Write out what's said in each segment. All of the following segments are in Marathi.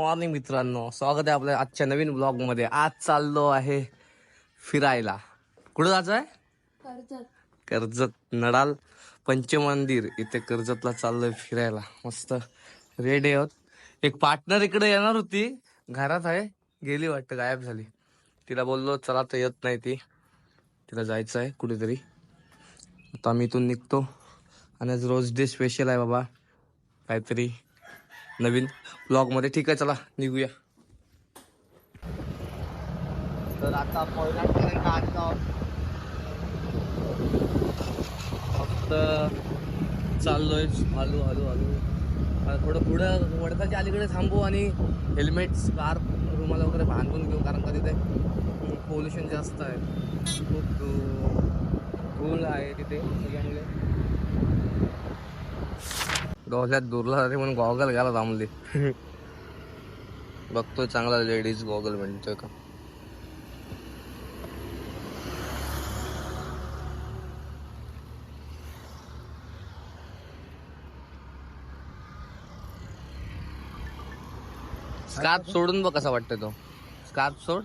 मॉर्निंग मित्रांनो. स्वागत आहे आपल्या आजच्या नवीन ब्लॉगमध्ये आज चाललो आहे फिरायला. कुठं जायचं आहे कर्जत नडाल पंचमंदिर. इथे कर्जतला चाललोय फिरायला. मस्त. रेडी आहोत. एक पार्टनर इकडे येणार होती. घरात आहे. गेली वाटतं गायब झाली. तिला बोललो चला तर येत नाही ती. तिला जायचं आहे कुठेतरी. आता आम्ही इथून निघतो. आणि आज रोज डे स्पेशल आहे बाबा. काहीतरी नवीन ब्लॉगमध्ये ठीक आहे चला निघूया. तर आता पर्यंत आलो. फक्त चाललोय हलू हळू हळू. थोडं पुढं वडकाच्या अलीकडे थांबू आणि हेल्मेट स्कार्फ रुमाला वगैरे बांधून घेऊ कारण का तिथे पोल्युशन जास्त आहे. खूप धू- धूळ आहे तिथे सगळ्यामुळे डोक्यात दुरला जाते म्हणून गॉगल घाला थांबले बघतोय चांगला लेडीज गॉगल म्हणतोय का? स्कार्फ सोडून बघ कसा वाटतोय तो. स्कार्फ सोड.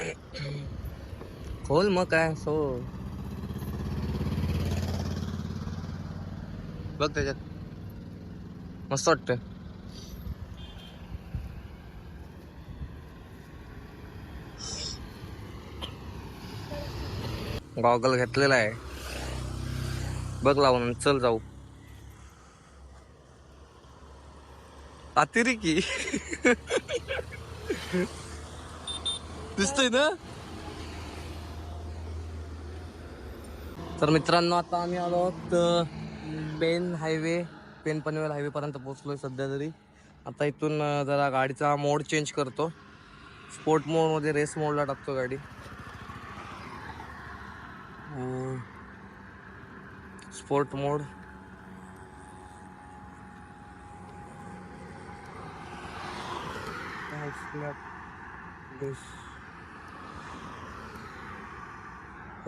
खोल मग काय सोड. बघ त्याच्यात. मस्त वाटतंय. गॉगल घेतलेला आहे. बघ लावून चल जाऊ. अतिरिकी. दिसतय ना? तर मित्रांनो आता आम्ही आलो आहोत पेन हायवे पेन पनवेल हायवेपर्यंत पोचलो आहे सध्या तरी. आता इथून जरा गाडीचा मोड चेंज करतो. स्पोर्ट मोडमध्ये रेस मोडला टाकतो गाडी. Sport mode.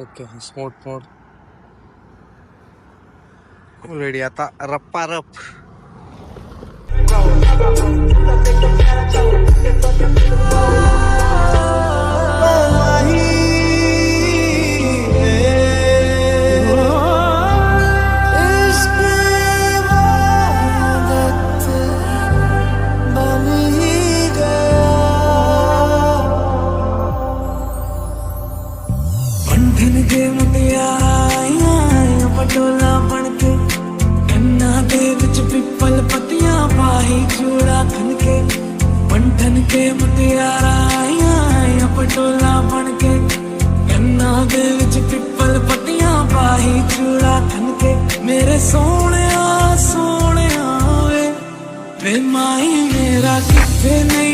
Okay sport mode. Ready आता रप्पा रप प्रेमाई मेरा कितने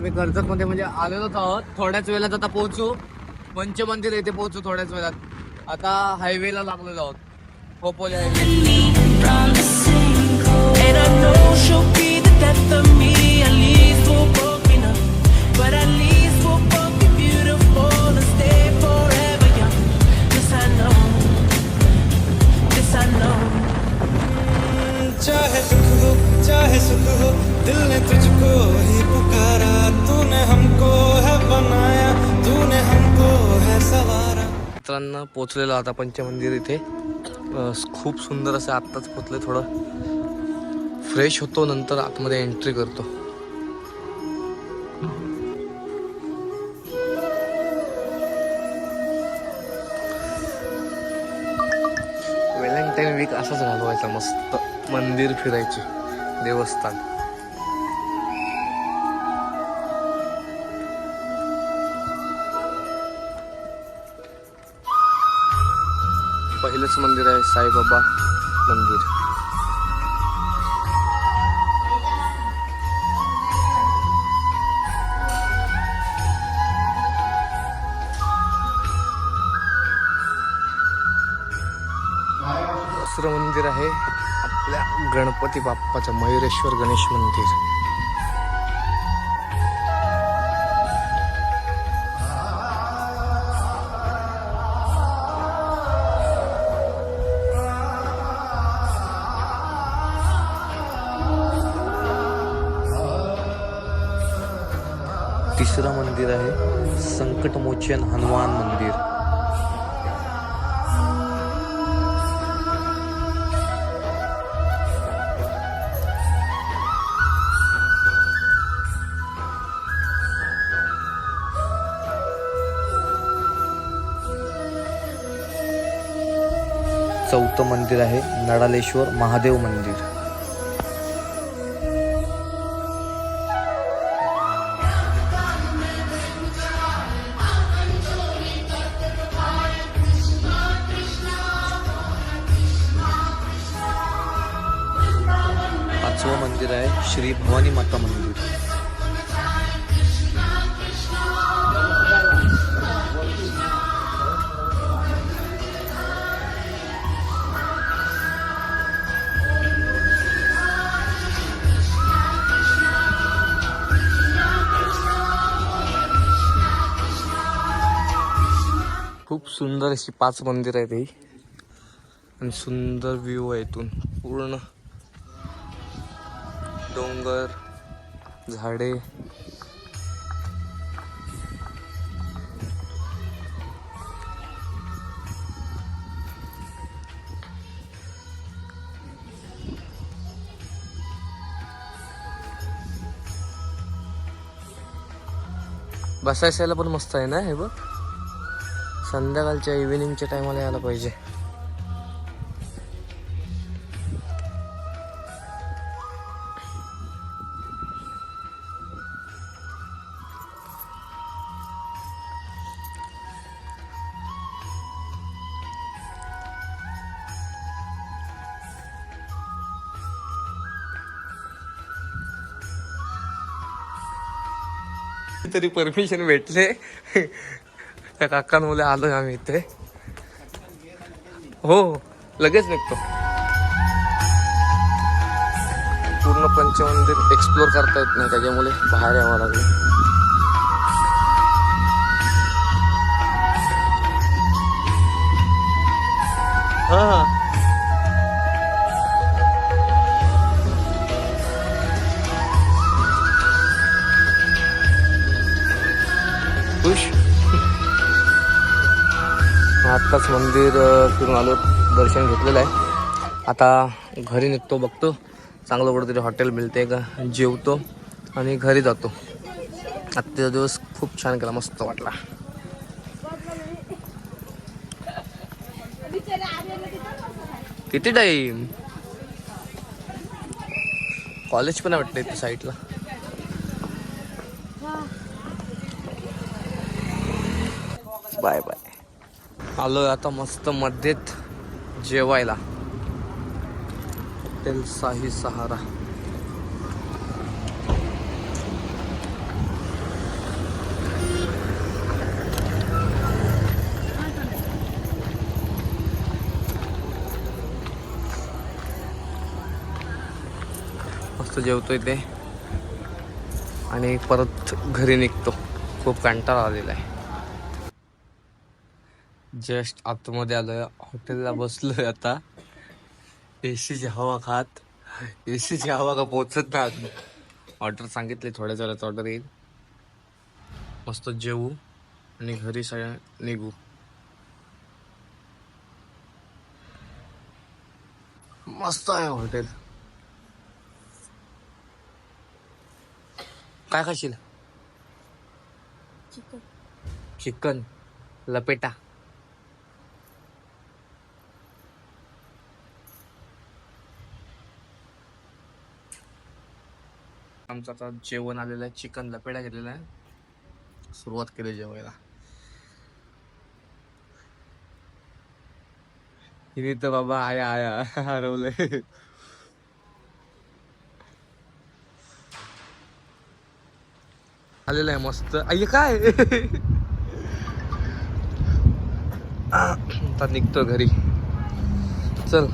आम्ही कर्जतमध्ये म्हणजे आलेलोच आहोत. थोड्याच वेळात आता पोहोचू. पंचमंदिर येथे पोहोचू थोड्याच वेळात. आता हायवेला लागलेलो आहोत. खोपोली हायवे मित्रांनो पोचलेलो आता पंचमंदिर इथे. खूप सुंदर असं आत्ताच पोचले थोडं फ्रेश होतो नंतर आतमध्ये एंट्री करतो. व्हॅलेंटाईन वीक असाच घालवायचा मस्त. मंदिर फिरायची देवस्थान. पहिलंच मंदिर आहे साईबाबा मंदिर. दुसरं मंदिर आहे आपल्या गणपती बाप्पाचं मयुरेश्वर गणेश मंदिर. तिसरं मंदिर आहे. संकटमोचन हनुमान मंदिर. चौथं मंदिर आहे नडालेश्वर महादेव मंदिर. श्री भवानी माता मंदिर. खूप सुंदर अशी पाच मंदिर आहेत ही. आणि सुंदर व्ह्यू आहे इथून. पूर्ण डोंगर झाडे. बसायला पण मस्त आहे ना हे बघ. संध्याकाळच्या इव्हिनिंगच्या टायमाला यायला पाहिजे. तरी परमिशन भेटले. त्या काकांमुळे आलो आम्ही इथे. हो लगेच निघतो. पूर्ण पंचमंदिर एक्सप्लोर करता येत नाही त्याच्यामुळे बाहेर यावं लागलं. आत्ताच मंदिर फिरून आलो दर्शन घेतलेलं आहे. आता घरी निघतो बघतो. चांगलं कुठेतरी हॉटेल मिळते का? जेवतो आणि घरी जातो. आत्ताचा दिवस खूप छान केला मस्त वाटला. किती टाईम कॉलेज पण वाटतं इथे साईडला बाय बाय आलोय आता मस्त मध्येत जेवायला. हॉटेल साही सहारा. मस्त जेवतो इथे आणि परत घरी निघतो. खूप कंटाळा आलेला आहे. जस्ट आतमध्ये आलोय. हॉटेलला बसलोय आता. एसीची हवा खात. एसीची हवा का पोचत नाही आत. ऑर्डर सांगितले थोड्या वेळात ऑर्डर येईल. मस्त जेवू आणि घरी सगळ्या निघू. मस्त आहे हॉटेल. काय खाशील? चिकन. लपेटा. आमचं आता जेवण आलेलं आहे. चिकन लपेटा घेतलेला आहे. सुरुवात केली जेवायला. हिने तर बाबा आया आया हरवलंय. आलेलं आहे मस्त. आई काय? आता निघतो घरी. चल.